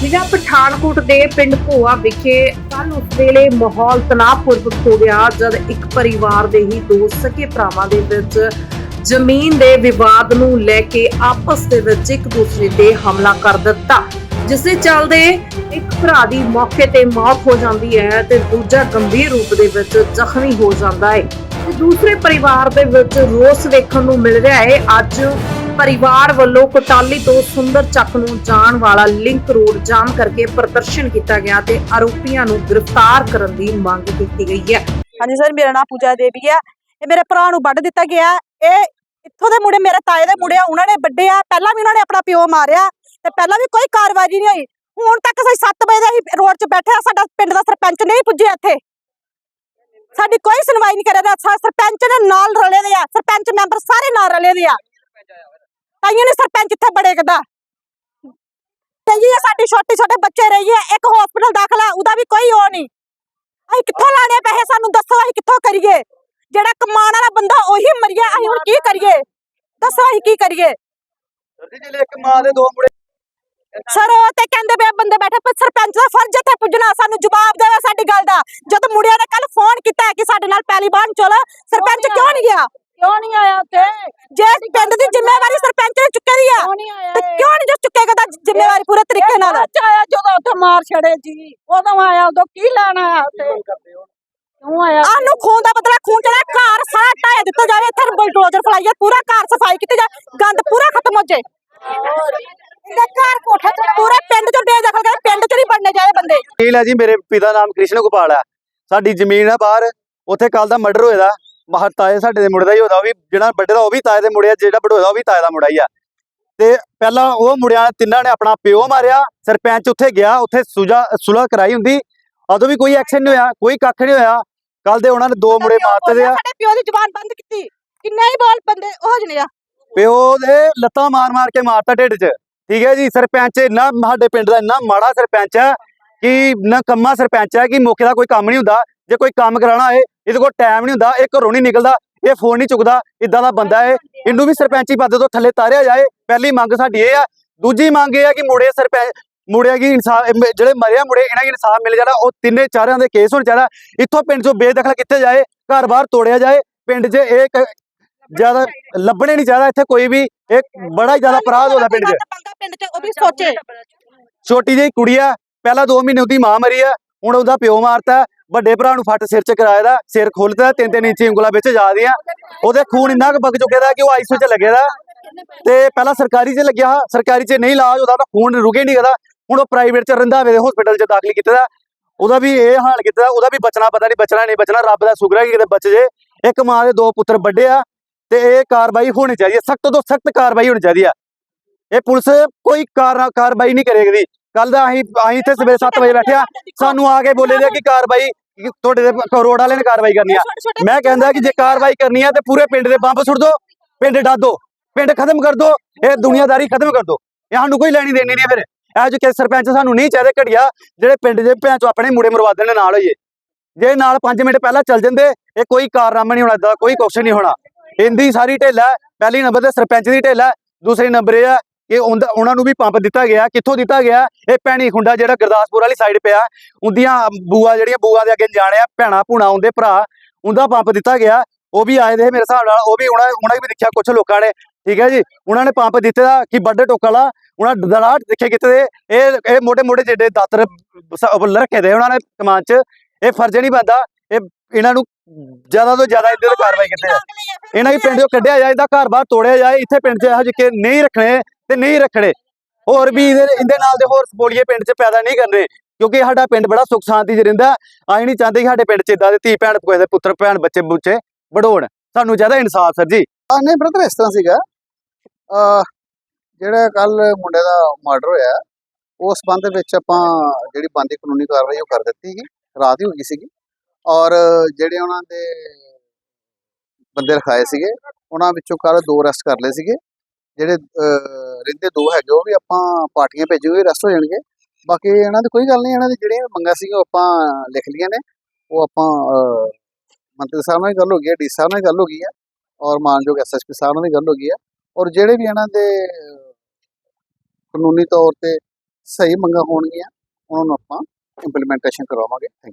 ਜ਼ਿਲ੍ਹਾ ਪਠਾਨਕੋਟ ਦੇ ਪਿੰਡ ਭੋਆ ਵਿਖੇ ਕੱਲ ਉਸ ਵੇਲੇ ਮਾਹੌਲ ਤਣਾਅਪੂਰਵਕ ਹੋ ਗਿਆ, ਜਦ ਇੱਕ ਪਰਿਵਾਰ ਦੇ ਹੀ ਦੋ ਸਕੇ ਭਰਾਵਾਂ ਦੇ ਵਿੱਚ ਜ਼ਮੀਨ ਦੇ ਵਿਵਾਦ ਨੂੰ ਲੈ ਕੇ ਆਪਸ ਦੇ ਵਿੱਚ ਇੱਕ ਦੂਸਰੇ ਤੇ ਹਮਲਾ ਕਰ ਦਿੱਤਾ, ਜਿਸ ਦੇ ਚੱਲਦੇ ਇੱਕ ਭਰਾ ਦੀ ਮੌਕੇ ਤੇ ਮੌਤ ਹੋ ਜਾਂਦੀ ਹੈ ਤੇ ਦੂਜਾ ਗੰਭੀਰ ਰੂਪ ਦੇ ਵਿੱਚ ਜ਼ਖਮੀ ਹੋ ਜਾਂਦਾ ਹੈ। ਤੇ ਦੂਸਰੇ ਪਰਿਵਾਰ ਦੇ ਵਿੱਚ ਰੋਸ ਦੇਖਣ ਨੂੰ ਮਿਲ ਰਿਹਾ ਹੈ। ਅੱਜ ਪਰਿਵਾਰ ਵੱਲੋਂ ਕੋਟਾਲੀ ਤੋਂ ਸੁੰਦਰ ਚੱਕ ਨੂੰ ਜਾਣ ਵਾਲਾ ਲਿੰਕ ਰੋਡ ਜਾਮ ਕਰਕੇ ਪ੍ਰਦਰਸ਼ਨ ਕੀਤਾ ਗਿਆ ਤੇ ਆਰੋਪੀਆਂ ਨੂੰ ਗ੍ਰਿਫਤਾਰ ਕਰਨ ਦੀ ਮੰਗ ਕੀਤੀ ਗਈ ਹੈ। ਹਾਂਜੀ ਸਰ, ਮੇਰਾ ਨਾਮ ਪੂਜਾ ਦੇਵੀ ਆ ਇਹ ਮੇਰੇ ਭਰਾ ਨੂੰ ਵੱਢ ਦਿੱਤਾ ਗਿਆ। ਇਹ ਇੱਥੋਂ ਦੇ ਮੁੰਡੇ, ਮੇਰੇ ਤਾਏ ਦੇ ਮੁੰਡੇ ਆ, ਉਹਨਾਂ ਨੇ ਵੱਡੇ ਆ। ਪਹਿਲਾਂ ਵੀ ਉਹਨਾਂ ਨੇ ਆਪਣਾ ਪਿਓ ਮਾਰਿਆ ਤੇ ਪਹਿਲਾਂ ਵੀ ਕੋਈ ਕਾਰਵਾਈ ਨਹੀਂ ਹੋਈ। ਹੁਣ ਤੱਕ ਅਸੀਂ 7 ਵਜੇ ਦੇ ਰੋਡ 'ਚ ਬੈਠੇ ਆ। ਸਾਡਾ ਪਿੰਡ ਦਾ ਸਰਪੰਚ ਨਹੀਂ ਪੁੱਜਿਆ ਇੱਥੇ। ਸਾਡੀ ਕੋਈ ਸੁਣਵਾਈ ਨਹੀਂ ਕਰ ਸਰਪੰਚ ਦੇ ਨਾਲ ਰਲੇ ਦੇ ਆ। ਸਰਪੰਚ ਮੈਂਬਰ ਸਾਰੇ ਨਾਲ ਰਲੇ ਦੇ ਆ। ਤਾਈਆਂ ਨੇ ਸਰਪੰਚ ਇੱਥੇ ਬੜੇ ਕਦਾ ਤੇ ਜੀ ਇਹ ਸਾਡੀ ਛੋਟੇ ਛੋਟੇ ਬੱਚੇ ਰਹੀ ਹੈ ਇੱਕ ਹਸਪੀਟਲ ਦਾਖਲਾ ਉਹਦਾ ਵੀ ਕੋਈ ਉਹ ਨਹੀਂ। ਅਸੀਂ ਕਿੱਥੋਂ ਲਾਣੇ ਪੈਸੇ ਸਾਨੂੰ ਦੱਸੋ ਅਸੀਂ ਕਿੱਥੋਂ ਕਰੀਏ? ਜਿਹੜਾ ਕਮਾਉਣ ਵਾਲਾ ਬੰਦਾ ਉਹੀ ਮਰੀਆ ਅਸੀਂ ਹੁਣ ਕੀ ਕਰੀਏ? ਦੱਸੋ ਅਸੀਂ ਕੀ ਕਰੀਏ? ਸਰਦੀ ਜਿਹੜੇ ਇੱਕ ਮਾਂ ਦੇ ਦੋ ਮੁੰਡੇ ਸਰ ਉਹ ਤੇ ਕਹਿੰਦੇ ਪਿਆ ਬੰਦੇ ਬੈਠੇ ਪਰ ਸਰਪੰਚ ਦਾ ਫਰਜ਼ ਇੱਥੇ ਪੁੱਜਣਾ ਸਾਨੂੰ ਜਵਾਬ ਦੇਵੇ ਸਾਡੀ ਗੱਲ ਦਾ। ਜਦ ਮੁੰਡਿਆਂ ਨੇ ਕੱਲ ਫੋਨ ਕੀਤਾ ਕਿ ਸਾਡੇ ਨਾਲ ਪਹਿਲੀ ਬਾਣ ਚਲੋ ਸਰਪੰਚ ਕਿਉਂ ਨਹੀਂ ਗਿਆ? ਕਿਉਂ ਨਹੀਂ ਆਇਆ ਉੱਥੇ? ਜੇ ਪਿੰਡ ਦੀ ਜ਼ਿੰਮੇਵਾਰੀ ਸਰਪੰਚ ਨੇ ਚੁੱਕੀ ਦੀ ਆ ਕਿਉਂ ਨਹੀਂ ਆਇਆ ਤੇ ਕਿਉਂ ਨਹੀਂ ਜੋ ਚੁੱਕੇਗਾ ਤਾਂ ਜ਼ਿੰਮੇਵਾਰੀ ਪੂਰੇ ਤਰੀਕੇ ਨਾਲ ਆਇਆ ਜਦੋਂ ਉੱਥੇ ਮਾਰ ਛੜੇ ਜੀ। ਉਦੋਂ ਆਇਆ ਉਦੋਂ ਕੀ ਲੈਣ ਆਇਆ ਉੱਥੇ? ਕਿਉਂ ਆਇਆ ਆਨੂੰ ਖੂਨ ਦਾ ਬਦਲਾ ਖੂਨ ਜਿਹੜਾ ਘਰ ਸਾਰਾ ਢਾਇਆ ਦਿੱਤਾ ਜਾਵੇ ਇੱਥੇ ਬਲਡੋਜ਼ਰ ਫਲਾਈਏ ਪੂਰਾ ਘਰ ਸਫ਼ਾਈ ਕੀਤੀ ਜਾਏ ਗੰਦ ਪੂਰਾ ਖਤਮ ਹੋ ਜਾਏ ਇਹਦਾ ਘਰ ਕੋਠਾ ਤੇ ਪੂਰੇ ਪਿੰਡ ਚੋਂ ਬੇਦਖਲ ਕਰ ਪਿੰਡ ਚ ਨਹੀਂ ਬਣਨੇ ਚਾਹੀਦੇ ਬੰਦੇ। ਵਕੀਲ ਹੈ ਜੀ ਮੇਰੇ ਪਿਤਾ ਨਾਮ ਕ੍ਰਿਸ਼ਨ ਗੋਪਾਲ ਹੈ ਸਾਡੀ ਜ਼ਮੀਨ ਹੈ ਬਾਹਰ ਉੱਥੇ ਕੱਲ ਦਾ ਮਰਡਰ ਹੋਇਆ। ਦਾ ਬਾਹਰ ਤਾਏ ਸਾਡੇ ਦੇ ਮੁੰਡੇ ਦਾ ਹੀ ਹੋਦਾ ਉਹ ਵੀ ਜਿਹੜਾ ਵੱਡੇ ਦਾ ਉਹ ਵੀ ਤਾਏ ਦੇ ਮੁੰਡੇ ਆ ਜਿਹੜਾ ਹੋਇਆ ਉਹ ਵੀ ਤਾਏ ਦਾ ਮੁੰਡਾ ਹੀ ਆ। ਤੇ ਪਹਿਲਾਂ ਉਹ ਮੁੰਡਿਆਂ ਤਿੰਨਾਂ ਨੇ ਆਪਣਾ ਪਿਓ ਮਾਰਿਆ ਸਰਪੰਚ ਉੱਥੇ ਗਿਆ ਉੱਥੇ ਸੁਜਾ ਸੁਲਹ ਕਰਾਈ ਹੁੰਦੀ। ਉਦੋਂ ਵੀ ਕੋਈ ਐਕਸ਼ਨ ਨਹੀਂ ਹੋਇਆ ਕੋਈ ਕੱਖ ਨਹੀਂ ਹੋਇਆ। ਕੱਲ ਦੇ ਉਹਨਾਂ ਨੇ ਦੋ ਮੁੰਡੇ ਮਾਰਤੇ ਦੇ ਆ। ਸਾਡੇ ਪਿਓ ਦੀ ਜ਼ੁਬਾਨ ਬੰਦ ਕੀਤੀ। ਕਿੰਨੇ ਹੀ ਬੋਲ ਬੰਦੇ ਉਹ ਜਣੇ ਆ। ਪਿਓ ਦੇ ਲੱਤਾਂ ਮਾਰ ਮਾਰ ਕੇ ਮਾਰਤਾ ਢਿੱਡ 'ਚ। ਠੀਕ ਹੈ ਜੀ ਸਰਪੰਚ ਇੰਨਾ ਸਾਡੇ ਪਿੰਡ ਦਾ ਇੰਨਾ ਮਾੜਾ ਸਰਪੰਚ ਹੈ ਕਿ ਨਾ ਕੰਮਾ ਸਰਪੰਚ ਹੈ ਕਿ ਮੌਕੇ ਦਾ ਕੋਈ ਕੰਮ ਨਹੀਂ ਹੁੰਦਾ। ਜੇ ਕੋਈ ਕੰਮ ਕਰਾਉਣਾ ਹੋਏ ਇਹਦੇ ਕੋਲ ਟਾਈਮ ਨਹੀਂ ਹੁੰਦਾ ਇਹ ਘਰੋਂ ਨਹੀਂ ਨਿਕਲਦਾ, ਇਹ ਫੋਨ ਨਹੀਂ ਚੁੱਕਦਾ ਇਦਾਂ ਦਾ ਬੰਦਾ ਹੈ। ਇਹਨੂੰ ਵੀ ਸਰਪੰਚੀ ਪਦ ਤੋਂ ਥੱਲੇ ਤਾਰਿਆ ਜਾਏ। ਪਹਿਲੀ ਮੰਗ ਸਾਡੀ ਇਹ ਆ। ਦੂਜੀ ਮੰਗ ਇਹ ਆ ਕਿ ਮੁੜੇ ਸਰਪੰਚ ਮੁੰਡਿਆਂ ਕੀ ਇਨਸਾਫ ਜਿਹੜੇ ਮਰਿਆ ਮੁੰਡੇ ਇਹਨਾਂ ਨੂੰ ਇਨਸਾਫ ਮਿਲ ਜਾਣਾ। ਉਹ ਤਿੰਨੇ ਚਾਰਿਆਂ ਦੇ ਕੇਸ ਹੋਣ ਚਾਹੀਦਾ ਇੱਥੋਂ ਪਿੰਡ ਚੋਂ ਬੇਦਖਲ ਕਿੱਥੇ ਜਾਏ, ਘਰ ਬਾਹਰ ਤੋੜਿਆ ਜਾਏ, ਪਿੰਡ 'ਚ ਇਹ ਜ਼ਿਆਦਾ ਲੱਭਣੇ ਨਹੀਂ ਚਾਹੀਦਾ। ਇੱਥੇ ਕੋਈ ਵੀ, ਇਹ ਬੜਾ ਹੀ ਜ਼ਿਆਦਾ ਅਪਰਾਧ ਹੋਦਾ ਪਿੰਡ 'ਚ ਪਿੰਡ ਚ। ਉਹ ਵੀ ਸੋਚੇ ਛੋਟੀ ਜਿਹੀ ਕੁੜੀ ਆ, ਪਹਿਲਾਂ 2 ਮਹੀਨੇ ਉਹਦੀ ਮਾਂ ਮਰੀ ਆ, ਹੁਣ ਉਹਦਾ ਪਿਓ ਮਾਰਤਾ। ਵੱਡੇ ਭਰਾ ਨੂੰ ਫੱਟ ਸਿਰ 'ਚ ਕਰਾਇਆ ਦਾ, ਸਿਰ ਖੁੱਲਦਾ ਤਿੰਨ ਤਿੰਨ ਇੰਚੀ ਉਂਗਲਾਂ ਵਿੱਚ ਜਾ ਦੀਆਂ। ਉਹਦੇ ਖੂਨ ਇੰਨਾ ਕੁ ਵਗ ਚੁੱਕਿਆ ਦਾ ਕਿ ਉਹ ਆਈਸੋ 'ਚ ਲੱਗਿਆ ਦਾ। ਤੇ ਪਹਿਲਾਂ ਸਰਕਾਰੀ 'ਚ ਲੱਗਿਆ, ਸਰਕਾਰੀ 'ਚ ਨਹੀਂ ਇਲਾਜ, ਉਹਦਾ ਤਾਂ ਖੂਨ ਰੁਕੇ ਨਹੀਂ ਕਦਾ ਹੁਣ ਉਹ ਪ੍ਰਾਈਵੇਟ 'ਚ ਰੰਧਾਵੇ ਦੇ ਹਸਪੀਟਲ 'ਚ ਦਾਖਲ ਕੀਤਾ ਦਾ। ਉਹਦਾ ਵੀ ਇਹ ਹਾਲ ਕੀਤਾ ਉਹਦਾ ਵੀ ਬਚਣਾ ਪਤਾ ਨਹੀਂ ਬਚਣਾ ਨਹੀਂ ਬਚਣਾ, ਰੱਬ ਦਾ ਸ਼ੁਕਰ ਹੈ ਕਿ ਕਿਤੇ ਬਚ। ਜੇ ਇੱਕ ਮਾਂ ਦੇ ਦੋ ਪੁੱਤਰ ਵੱਡੇ ਆ, ਤੇ ਇਹ ਕਾਰਵਾਈ ਹੋਣੀ ਚਾਹੀਦੀ ਹੈ। ਸਖਤ ਤੋਂ ਸਖਤ ਕਾਰਵਾਈ ਹੋਣੀ ਚਾਹੀਦੀ ਆ। ਇਹ ਪੁਲਿਸ ਕੋਈ ਕਾਰਵਾਈ ਨਹੀਂ ਕਰੇਗੀ। ਕੱਲ ਦਾ ਅਸੀਂ ਅਸੀਂ ਇੱਥੇ ਸਵੇਰੇ 7 ਵਜੇ ਬੈਠੇ ਆ। ਸਾਨੂੰ ਆ ਕੇ ਬੋਲੇ ਦੇ ਕਿ ਕਾਰਵਾਈ ਤੁਹਾਡੇ ਦੇ ਰੋਡ ਵਾਲੇ ਨੇ ਕਾਰਵਾਈ ਕਰਨੀ ਆ। ਮੈਂ ਕਹਿੰਦਾ ਕਿ ਜੇ ਕਾਰਵਾਈ ਕਰਨੀ ਆ ਤੇ ਪੂਰੇ ਪਿੰਡ ਦੇ ਬੰਬ ਸੁੱਟ ਦੋ ਪਿੰਡ ਡਾਹ ਦੋ ਪਿੰਡ ਖਤਮ ਕਰ ਦੋ ਇਹ ਦੁਨੀਆਦਾਰੀ ਖਤਮ ਕਰ ਦੋ। ਇਹ ਸਾਨੂੰ ਕੋਈ ਲੈਣੀ ਦੇਣੀ ਨਹੀਂ ਫਿਰ। ਇਹ ਜੋ ਕਿ ਸਰਪੰਚ ਸਾਨੂੰ ਨਹੀਂ ਚਾਹਦੇ ਘੜੀਆ ਜਿਹੜੇ ਪਿੰਡ ਦੇ ਭੈਣ ਚੋਂ ਆਪਣੇ ਮੁੰਡੇ ਮਰਵਾ ਦੇਣ ਨਾਲ ਹੋਈਏ। ਜੇ ਨਾਲ 5 ਮਿੰਟ ਪਹਿਲਾਂ ਚੱਲ ਜਾਂਦੇ ਇਹ ਕੋਈ ਕਾਰਨਾਮਾ ਨਹੀਂ ਹੋਣਾ ਏਦਾਂ ਕੋਈ ਕੁਛ ਨਹੀਂ ਹੋਣਾ। ਇੰਦੀ ਸਾਰੀ ਢੇਲਾ। ਪਹਿਲੀ ਨੰਬਰ ਤੇ ਸਰਪੰਚ ਦੀ ਢੇਲਾ। ਦੂਸਰੀ ਨੰਬਰ ਇਹ ਹੈ ਕਿ ਉਹਨਾਂ ਨੂੰ ਵੀ ਪੰਪ ਦਿੱਤਾ ਗਿਆ। ਕਿੱਥੋਂ ਦਿੱਤਾ ਗਿਆ? ਇਹ ਭੈਣੀ ਖੁੰਡਾ ਜਿਹੜਾ ਗੁਰਦਾਸਪੁਰ ਵਾਲੀ ਸਾਈਡ ਪਿਆ। ਉਹਦੀਆਂ ਬੂਆ ਜਿਹੜੀਆਂ ਬੂਆ ਦੇ ਅੱਗੇ ਜਾਣਿਆ ਭੈਣਾ, ਭੂਣਾ ਆਉਂਦੇ ਭਰਾ, ਉਹਦਾ ਪੰਪ ਦਿੱਤਾ ਗਿਆ। ਉਹ ਵੀ ਆਏ ਦੇ ਮੇਰੇ ਹਿਸਾਬ ਨਾਲ, ਉਹ ਵੀ ਉਹਨਾਂ ਉਹਨਾਂ ਵੀ ਦੇਖਿਆ ਕੁਝ ਲੋਕਾਂ ਨੇ। ਠੀਕ ਹੈ ਜੀ? ਉਹਨਾਂ ਨੇ ਪੰਪ ਦਿੱਤੇ ਦਾ ਕਿ ਵੱਡੇ ਟੋਕ ਵਾਲਾ, ਉਹਨਾਂ ਦਲਾਟ ਦੇਖੇ ਕਿਤੇ ਦੇ। ਇਹ ਇਹ ਮੋਟੇ ਮੋਟੇ ਜਿਹੜੇ ਦਾਤਰ ਰੱਖੇ ਦੇ ਉਹਨਾਂ ਨੇ ਕਮਾਨ ਚ। ਇਹ ਫਰਜ਼ ਨਹੀਂ ਬੰਦਾ ਇਹ, ਇਹਨਾਂ ਨੂੰ ਜ਼ਿਆਦਾ ਤੋਂ ਜ਼ਿਆਦਾ ਇਹਦੇ ਤੇ ਕਾਰਵਾਈ ਕੀਤੀ ਜਾਏ ਇਹਨਾਂ ਦੀ ਪਿੰਡ ਚੋਂ ਕੱਢਿਆ ਜਾਏ ਇਹਦਾ ਘਰ ਬਾਹਰ ਤੋੜਿਆ ਜਾਏ ਇੱਥੇ ਪਿੰਡ 'ਚ ਇਹੋ ਜਿਹੇ ਨਹੀਂ ਰੱਖਣੇ ਤੇ ਨਹੀਂ ਰੱਖਣੇ। ਹੋਰ ਵੀ ਇਹਦੇ ਇਹਦੇ ਨਾਲ ਦੇ ਹੋਰ ਸਪੋਲੀਏ ਪਿੰਡ 'ਚ ਪੈਦਾ ਨਹੀਂ ਕਰਨੇ ਕਿਉਂਕਿ ਸਾਡਾ ਪਿੰਡ ਬੜਾ ਸੁਖ ਸ਼ਾਂਤੀ 'ਚ ਰਹਿੰਦਾ। ਅਸੀਂ ਨਹੀਂ ਚਾਹੁੰਦੇ ਕਿ ਸਾਡੇ ਪਿੰਡ 'ਚ ਇਦਾਂ ਦੇ ਧੀ ਭੈਣ ਕੋਈ ਦੇ ਪੁੱਤਰ ਭੈਣ ਬੱਚੇ ਬੁੱਚੇ ਵਡੋਣ। ਸਾਨੂੰ ਚਾਹੀਦਾ ਇਨਸਾਫ ਸਰ ਜੀ। ਆ ਨਹੀਂ ਬ੍ਰਦਰ ਇਸ ਤਰ੍ਹਾਂ ਸੀਗਾ। ਅ ਜਿਹੜਾ ਕੱਲ ਮੁੰਡੇ ਦਾ ਮਰਡਰ ਹੋਇਆ ਉਸ ਸੰਬੰਧ ਵਿੱਚ ਆਪਾਂ ਜਿਹੜੀ ਬੰਦੀ ਕਾਨੂੰਨੀ ਕਾਰਵਾਈ ਉਹ ਕਰ ਦਿੱਤੀ ਸੀ। ਰਾਤ ਹੀ ਹੋ ਗਈ ਸੀਗੀ। ਔਰ ਜਿਹੜੇ ਉਹਨਾਂ ਦੇ ਬੰਦੇ ਰਖਾਏ ਸੀਗੇ, ਉਹਨਾਂ ਵਿੱਚੋਂ ਕੱਲ ਦੋ ਅਰੈਸਟ ਕਰ ਲਏ ਸੀਗੇ। ਜਿਹੜੇ ਰਹਿੰਦੇ ਦੋ ਹੈਗੇ, ਉਹ ਵੀ ਆਪਾਂ ਪਾਰਟੀਆਂ ਭੇਜੂਗੇ ਹੋਏ ਅਰੈਸਟ ਹੋ ਜਾਣਗੇ। ਬਾਕੀ ਇਹਨਾਂ ਦੀ ਕੋਈ ਗੱਲ ਨਹੀਂ, ਇਹਨਾਂ ਦੀ ਜਿਹੜੀਆਂ ਮੰਗਾਂ ਸੀਗੀਆਂ, ਉਹ ਆਪਾਂ ਲਿਖ ਲਈਆਂ ਨੇ। ਉਹ ਆਪਾਂ ਮੰਤਰੀ ਸਾਹਿਬ ਨਾਲ ਵੀ ਗੱਲ ਹੋ ਗਈ ਹੈ, ਡੀ ਸਾਹਿਬ ਨਾਲ ਵੀ ਗੱਲ ਹੋ ਗਈ ਹੈ, ਔਰ ਮਾਨਯੋਗ ਐਸਐਸਪੀ ਸਾਹਿਬ ਨਾਲ ਵੀ ਗੱਲ ਹੋ ਗਈ ਹੈ। ਔਰ ਜਿਹੜੇ ਵੀ ਇਹਨਾਂ ਦੇ ਕਾਨੂੰਨੀ ਤੌਰ ਤੇ ਸਹੀ ਮੰਗਾਂ ਹੋਣਗੀਆਂ, ਉਹਨਾਂ ਨੂੰ ਆਪਾਂ ਇੰਪਲੀਮੈਂਟੇਸ਼ਨ ਕਰਵਾਵਾਂਗੇ। ਥੈਂਕ